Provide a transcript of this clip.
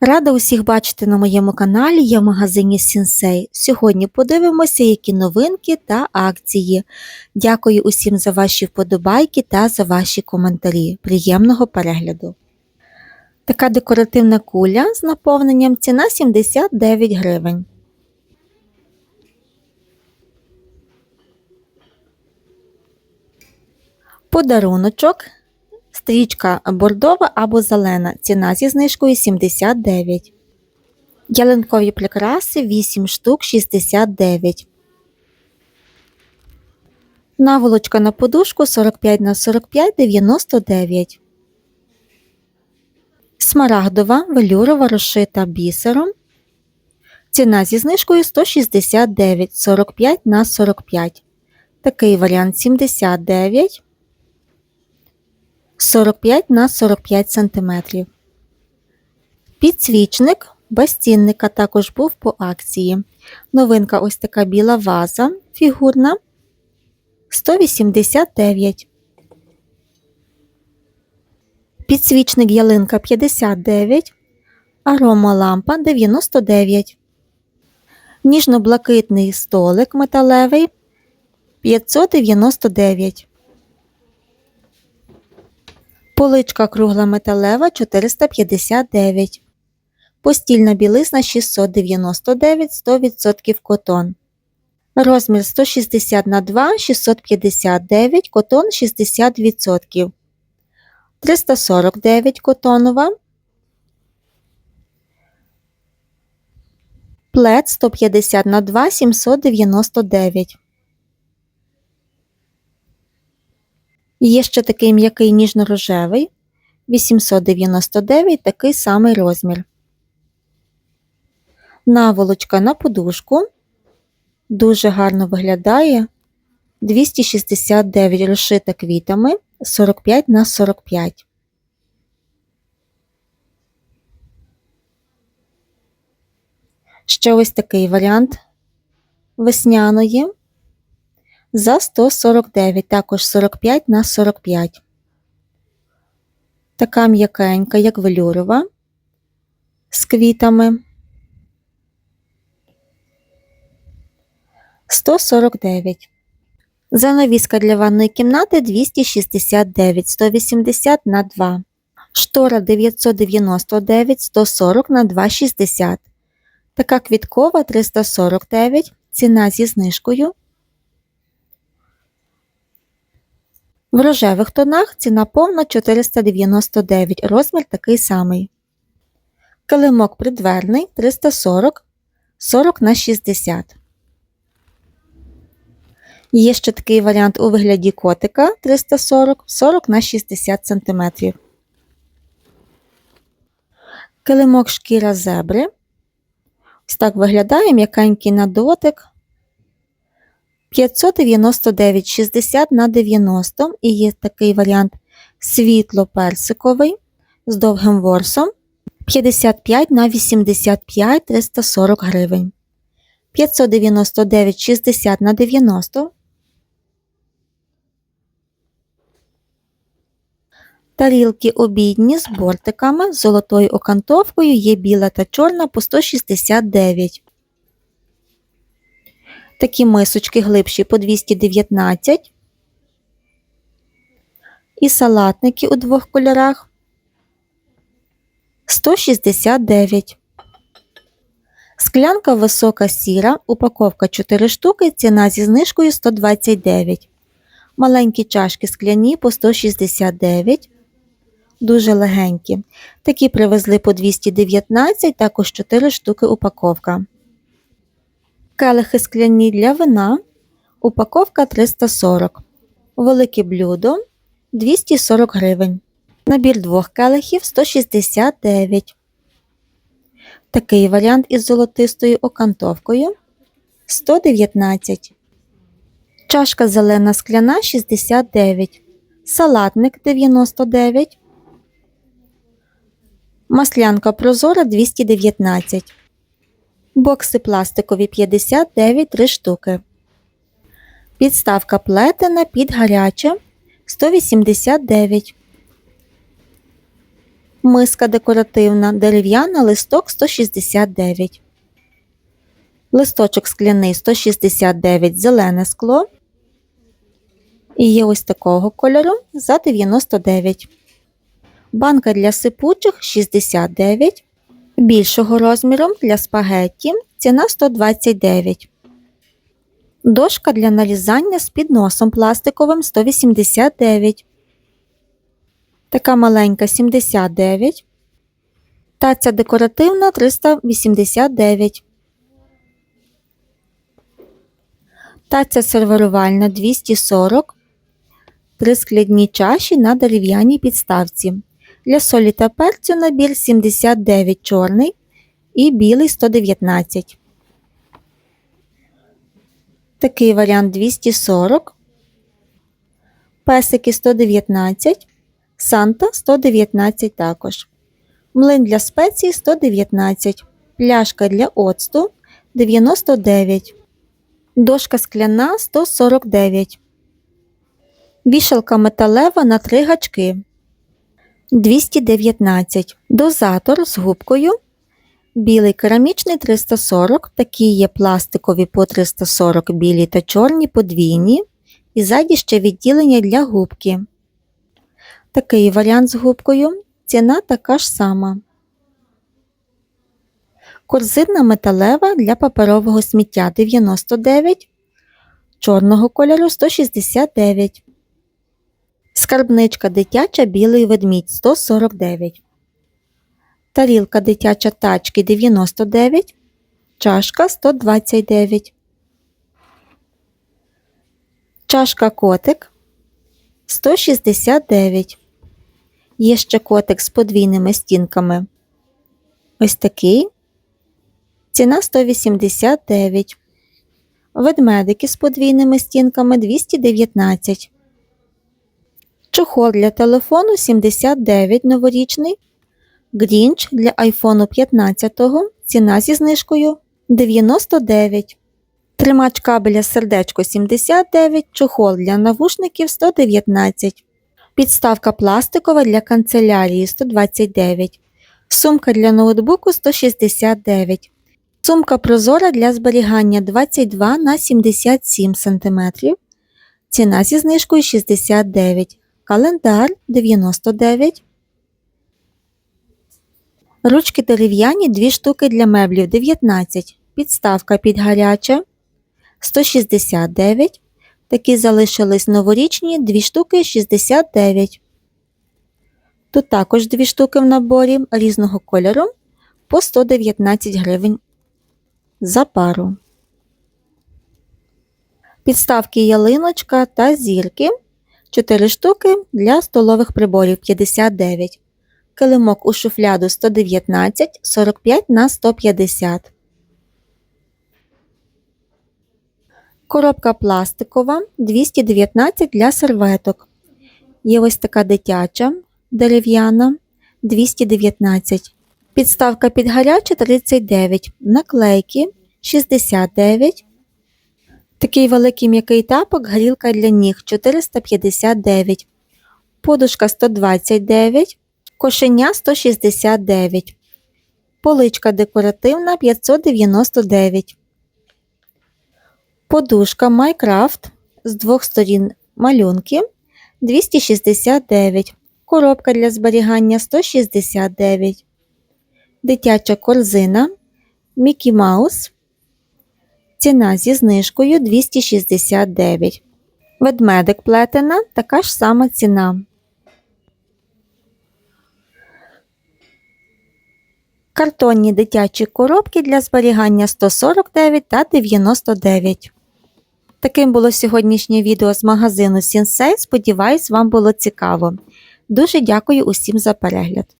Рада усіх бачити на моєму каналі, я в магазині Сінсей. Сьогодні подивимося, які новинки та акції. Дякую усім за ваші вподобайки та за ваші коментарі. Приємного перегляду. Така декоративна куля з наповненням ціна 79 гривень. Подаруночок Стрічка бордова або зелена. Ціна зі знижкою 79. Ялинкові прикраси 8 штук 69. Наволочка на подушку 45 на 45 99. Смарагдова велюрова розшита бісером. Ціна зі знижкою 169 45 на 45. Такий варіант 79. 45 на 45 см. Підсвічник без цінника також був по акції. Новинка ось така біла ваза фігурна 189. Підсвічник ялинка 59, аромалампа 99. Ніжно-блакитний столик металевий 599. Поличка кругла металева 459. Постільна білизна 699 100% котон. Розмір 160 на 2 659 котон 60%. 349 котонова. Плед 150 на 2 799. Є ще такий м'який ніжно-рожевий 899 такий самий розмір. Наволочка на подушку. Дуже гарно виглядає 269 розшита квітами 45 на 45. Ще ось такий варіант весняної за 149, також 45 на 45. Така м'якенька, як велюрова, з квітами. 149. Занавіска для ванної кімнати 269, 180 на 2. Штора 999, 140 на 260. Така квіткова 349. Ціна зі знижкою В рожевих тонах ціна повна 499, розмір такий самий. Килимок придверний 340 40 на 60. Є ще такий варіант у вигляді котика 340 40 на 60 см. Килимок шкіра зебри. Ось так виглядає м'якенький на дотик 599 60 на 90 і є такий варіант світло-персиковий з довгим ворсом 55 на 85 340 гривень. 599 60 на 90. Тарілки обідні з бортиками золотою окантовкою є біла та чорна по 169. Такі мисочки глибші по 219. І салатники у двох кольорах 169. Склянка висока сіра, упаковка 4 штуки, ціна зі знижкою 129. Маленькі чашки скляні по 169. Дуже легенькі. Такі привезли по 219, також 4 штуки упаковка келихи скляні для вина, упаковка 340, велике блюдо 240 гривень. Набір двох келихів 169. Такий варіант із золотистою окантовкою 119. Чашка зелена скляна 69. Салатник 99. Маслянка прозора 219. Бокси пластикові 59 3 штуки. Підставка плетена під гаряче 189. Миска декоративна, дерев'яна, листок 169. Листочок скляний 169 зелене скло. І є ось такого кольору за 99. Банка для сипучих 69. Більшого розміру для спагетті ціна 129. Дошка для нарізання з підносом пластиковим 189. Така маленька 79. Таця декоративна 389. Таця сервірувальна 240. Три скляні чаші на дерев'яній підставці. Для солі та перцю набір 79 чорний і білий 119. Такий варіант 240. Песики 119. Санта 119 також. Млин для спецій 119. Пляшка для оцту 99. Дошка скляна 149. Вішалка металева на 3 гачки 219. Дозатор з губкою. Білий керамічний 340. Такі є пластикові по 340 білі та чорні подвійні. І ззаді ще відділення для губки. Такий варіант з губкою. Ціна така ж сама. Корзина металева для паперового сміття 99, чорного кольору 169. Скарбничка дитяча білий ведмідь 149. Тарілка дитяча тачки 99. Чашка 129. Чашка котик 169. Є ще котик з подвійними стінками. Ось такий. Ціна 189. Ведмедики з подвійними стінками 219. Чохол для телефону 79 новорічний. Грінч для айфону 15 ціна зі знижкою 99. Тримач кабеля сердечко 79, чохол для навушників 119. Підставка пластикова для канцелярії 129. Сумка для ноутбуку 169. Сумка прозора для зберігання 22 на 77 см. Ціна зі знижкою 69. Календар 99. Ручки дерев'яні 2 штуки для меблів 19. Підставка під гаряче 169. Такі залишились новорічні 2 штуки 69. Тут також 2 штуки в наборі різного кольору по 119 гривень за пару. Підставки ялиночка та зірки 4 штуки для столових приборів 59. Килимок у шуфляду 119 45 на 150. Коробка пластикова 219 для серветок. Є ось така дитяча дерев'яна 219. Підставка під гаряче 39. Наклейки 69. Такий великий м'який тапок, грілка для ніг 459. Подушка 129. Кошеня 169. Поличка декоративна 599. Подушка Майкрафт з двох сторін малюнки 269. Коробка для зберігання 169. Дитяча корзина Мікі Маус. Ціна зі знижкою 269. Ведмедик плетена така ж сама ціна. Картонні дитячі коробки для зберігання 149 та 99. Таким було сьогоднішнє відео з магазину Сінсей. Сподіваюсь, вам було цікаво. Дуже дякую усім за перегляд.